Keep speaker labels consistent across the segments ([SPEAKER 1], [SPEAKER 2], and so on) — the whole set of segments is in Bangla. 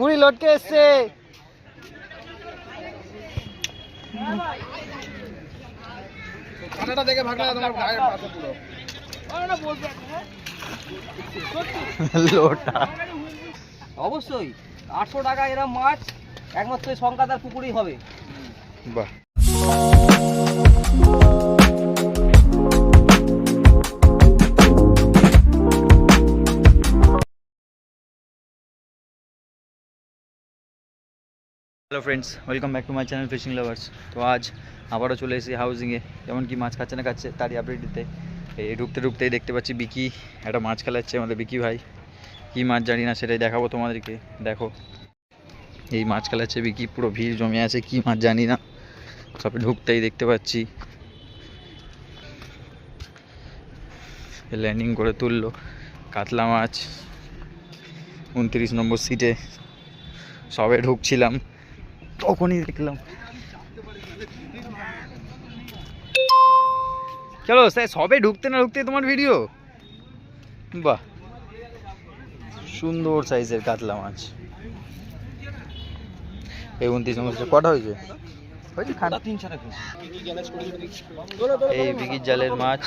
[SPEAKER 1] ঘুড়ি লটকে এসছে।
[SPEAKER 2] কানাটা দেখে ভাগলে তোমার গায়ে পাশে পুরো।
[SPEAKER 1] লোটা।
[SPEAKER 3] অবশ্যই আটশো টাকা এরম মাছ একমাত্র এই শঙ্কাদার পুকুরেই হবে।
[SPEAKER 1] বাহ। Hello friends welcome back to my channel fishing lovers তো আজ আবারও চলে এসেছি হাউজিংয়ে যেমন কি মাছ খাচ্ছে না খাচ্ছে, তারই আপডেট দিতে। এই ঢুকতে ঢুকতেই দেখতে পাচ্ছি বিকি একটা মাছ খেলাচ্ছে আমাদের বিকি ভাই। কী মাছ জানি না, সেটাই দেখাবো তোমাদেরকে। দেখো, এই মাছ খেলাচ্ছে বিকি, পুরো ভিড় জমে আছে, কী মাছ জানি না। সবে ঢুকতেই দেখতে পাচ্ছি। ল্যান্ডিং করে তুললো, কাতলা মাছ। উনত্রিশ নম্বর সিটে সবে ঢুকছিলাম। তখনই দেখলাম। চলো স্যার সবে ঢুকতে না ঢুকতে তোমার ভিডিও বাহ। সুন্দর সাইজের কাতলা মাছ। এই উনত্রিশ নম্বর কটা হয়েছে? এই বিগির জালের মাছ।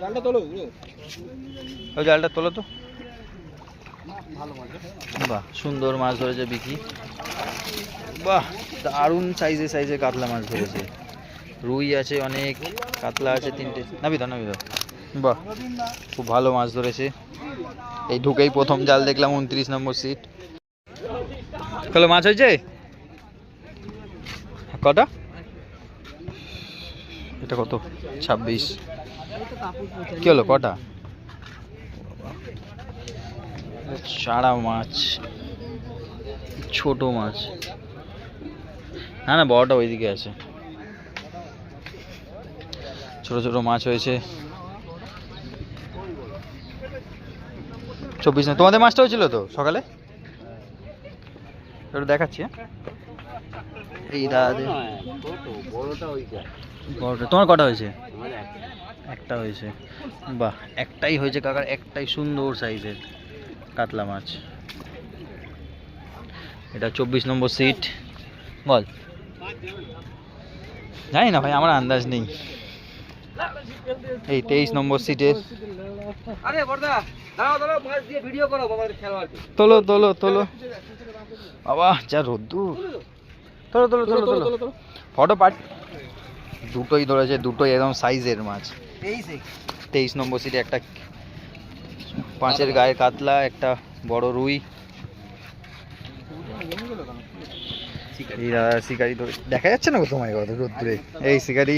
[SPEAKER 2] জালটা তোলো
[SPEAKER 1] ওই জালটা তোলো তো। বাহ, সুন্দর মাছ ধরেছে বিকি। বাহ, দারুণ সাইজে সাইজে কাতলা মাছ ধরেছে। রুই আছে অনেক, কাতলা আছে তিনটে। নাবি দাও নাবি দাও বাহ, খুব ভালো মাছ ধরেছে। এই ঢুকেই প্রথম জাল দেখলাম, উনত্রিশ নম্বর সিট হ্যালো মাছ হয়েছে? কটা? এটা কত? ছাব্বিশ। কি হলো, কটা? চারা মাছ, ছোট মাছ। না না, বড়টা ওইদিকে আছে। ছোট ছোট মাছ হয়েছে। চব্বিশ না, তোমাদের মাছটা হয়েছিল তো সকালে? দেখাচ্ছি হ্যাঁ। এই দাদা
[SPEAKER 3] বড়টা,
[SPEAKER 1] তোমার কটা হয়েছে? একটা হয়েছে। বাহ, একটাই হয়েছে, কাকার, একটাই সুন্দর সাইজের। কাতলা মাছ। এটা চব্বিশ নম্বর সিট বল। জানি না ভাই আমার আন্দাজ নেই। এই তেইশ নম্বর সিটের তোলো তোলো তোলো। বাবা যা রোদ্দুর। তোলো তোলো তোলো তোলো। ফটো পাট দুটোই ধরেছে দুটোই একদম সাইজের মাছ।
[SPEAKER 3] তেইশ।
[SPEAKER 1] নম্বর সিটে একটা পাঁচের গায়ে কাতলা, একটা বড় রুই। এই দাদা দেখা যাচ্ছে না গো তোমার কথা রোদ্দুরে। এই শিকারি।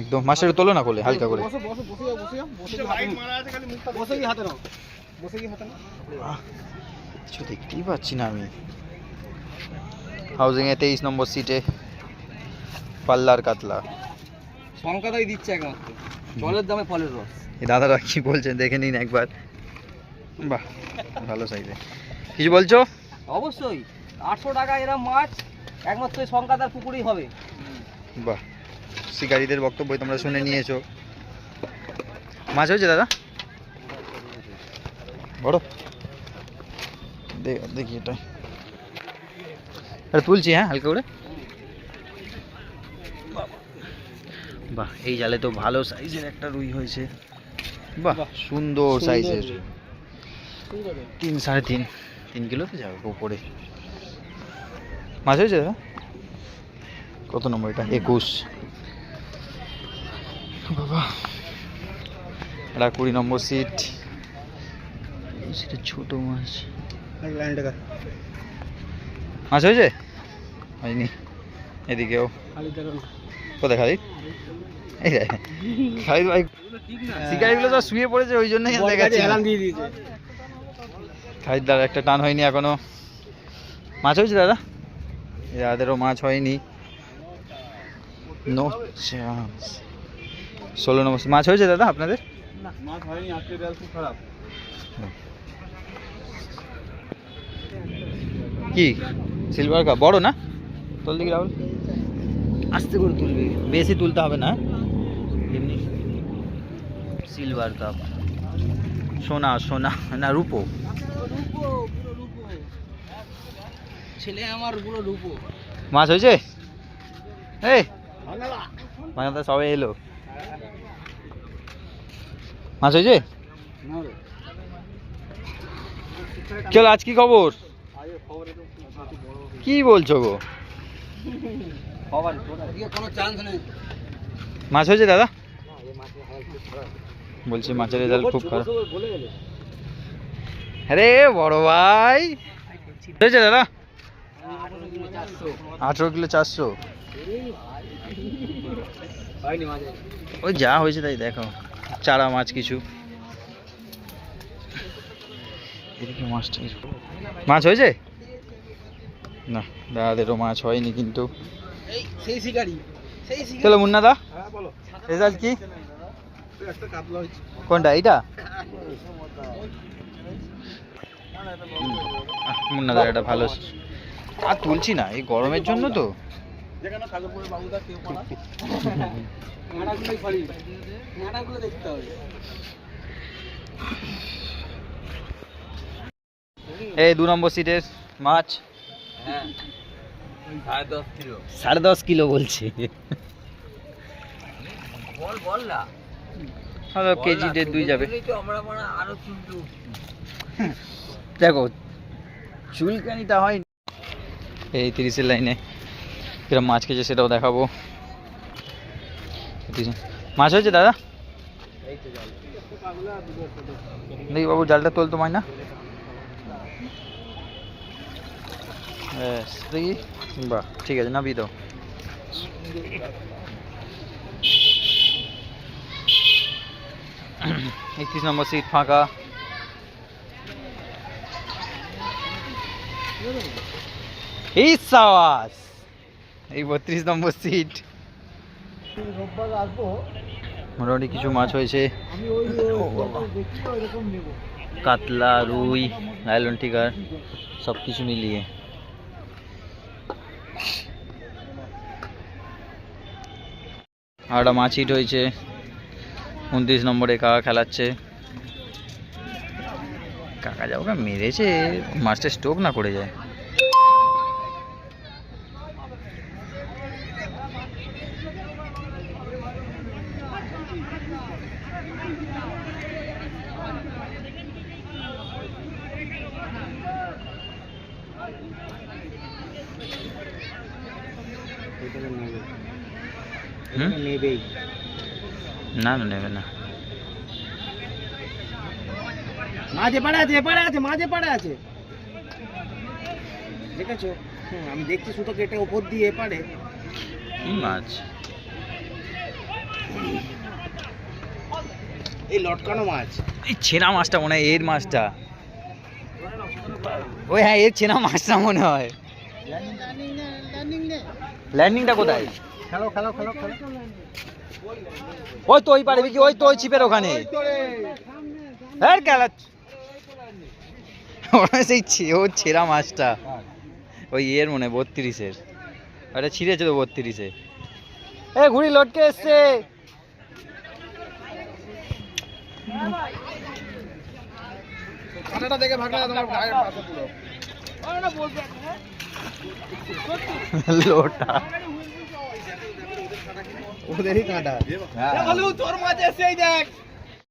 [SPEAKER 1] একদম, মাছের তোলো না কোলে, হালকা করে। কিছু দেখতেই পাচ্ছি না আমি। হাউজিং এ তেইশ নম্বর সিটে পাল্লার কাতলা।
[SPEAKER 3] শঙ্কাদাই দিচ্ছে একমাত্র। জলের দামে ফলের রস।
[SPEAKER 1] এই দাদারা কি বলছেন দেখে নিন একবার। বাহ ভালো সাইজে। কিছু বলছো?
[SPEAKER 3] অবশ্যই আটশো টাকা এরম মাছ একমাত্র শঙ্কাদার পুকুরেই হবে।
[SPEAKER 1] বাহ শিকারীদের বক্তব্য তোমরা শুনে নিয়েছো। মাছ হয়েছে দাদা? বড়। দেখি এটা। আরে তুলছি হ্যাঁ হালকা করে। বাহ এই জালে তো ভালো সাইজের একটা রুই হয়েছে। বাহ সুন্দর সাইজের তিন সাড়ে তিন। তিন কিলো তো যাবে উপরে। মাছ হয়েছে কত নম্বর এটা? একুশ। বাবা। এটা কুড়ি নম্বর সিট সিটে ছোট মাছ। মাছ হয়েছে? হয়নি। এদিকেও। কোথায় খালি? এই খালিদ ভাই শিকারিগুলো তো শুয়ে পড়েছে ওই জন্যই দেখাচ্ছি খালিদ দাদা একটা টান হয়নি এখনও। মাছ হয়েছে দাদা? দাদাদেরও মাছ হয়নি। নো চান্স ষোলো নম্বর মাছ হয়েছে দাদা আপনাদের?
[SPEAKER 2] মাছ হয়নি আজকে খুব খারাপ।
[SPEAKER 1] কি? Silver cup? বড় না? তোল দেখি রাহুল? আস্তে করে তুলবি বেশি তুলতে হবে না। এমনি সিলভার কাপ সোনা সোনা না রূপো।
[SPEAKER 3] ছেলে আমার পুরো রূপো।
[SPEAKER 1] মাছ হয়েছে? এই মাছ সবাই এলো। মাছ হয়েছে? চল আজ কি খবর? কি বলছো গো? মাছ হয়েছে দাদা? বলছি মাছের রেজাল্ট খুব খারাপ। আরে বড় ভাই। হয়েছে দাদা? আঠেরো কিলো চারশো। ওই যা হয়েছে তাই দেখো, চারা মাছ কিছু। মাছ হয়েছে? না, দাদাদেরও মাছ হয়নি কিন্তু।
[SPEAKER 3] সেই শিকারি।
[SPEAKER 1] চলো মুন্না দা
[SPEAKER 2] হ্যাঁ বলো।
[SPEAKER 1] রেজাল্ট কি? কোনটা এইটা? মুন্না দা এটা ভালো। আর তুলছি না এই গরমের জন্য তো। এই দু নম্বর সিটের মাছ।
[SPEAKER 3] হ্যাঁ। সাড়ে দশ কিলো।
[SPEAKER 1] বলছে।
[SPEAKER 3] বল বল না।
[SPEAKER 1] দুই যাবে।
[SPEAKER 3] তো আমরা মানে
[SPEAKER 1] দেখো চুলকানিটা হয় এই তিরিশের লাইনে। কিরম মাছ খেয়েছে সেটাও দেখাবো। মাছ হয়েছে দাদা? দেখি বাবু জালটা তোল তোমায় না দেখি। বাহ, ঠিক আছে, নামিয়ে দাও। একত্রিশ নম্বর সিট ফাঁকা। এই সাওয়াস এই বত্রিশ নম্বর সিট মোটামুটি কিছু মাছ হয়েছে।
[SPEAKER 3] নেব
[SPEAKER 1] কাতলা, রুই, লাইলন টিকার সব কিছু মিলিয়ে। আর একটা মাছ হিট হয়েছে। উনত্রিশ নম্বরে কাকা খেলাচ্ছে। কাকা যা ওকে মেরেছে, মাছটা স্টোক না করে যায়। না না নেবে না।
[SPEAKER 3] মাঝে পাড়া আছে এপারে আছে মাঝে পাড়া আছে। দেখেছ? আমি দেখছি শুধু কেটে ওপর দিয়ে এপারে
[SPEAKER 1] কি মাছ?
[SPEAKER 3] এই লটকানো মাছ।
[SPEAKER 1] এই ছেনা মাছটা মনে হয় এর মাছটা। ওই হ্যাঁ এর ছেনা মাছটা মনে হয়। ল্যান্ডিংটা কোথায়?
[SPEAKER 2] খেলো খেলো খেলো খেলো।
[SPEAKER 1] ওই তো ওই পারে কি ওই তো ওই চিপের ওখানে। হ্যাঁ খেলা। ওরা সেই ছে- ওর ছেঁড়া মাছটা। ওই এর মনে হয় বত্রিশের। ওটা ছিঁড়েছে তো বত্রিশে। এ ঘুড়ি লটকে এসছে।
[SPEAKER 2] দেখে ভাগলে তোমার গায়ে পাশে পুরো।
[SPEAKER 1] লোটা।
[SPEAKER 2] ওদেরই কাঁটা।
[SPEAKER 3] তোর মাঝে সেই দেখ।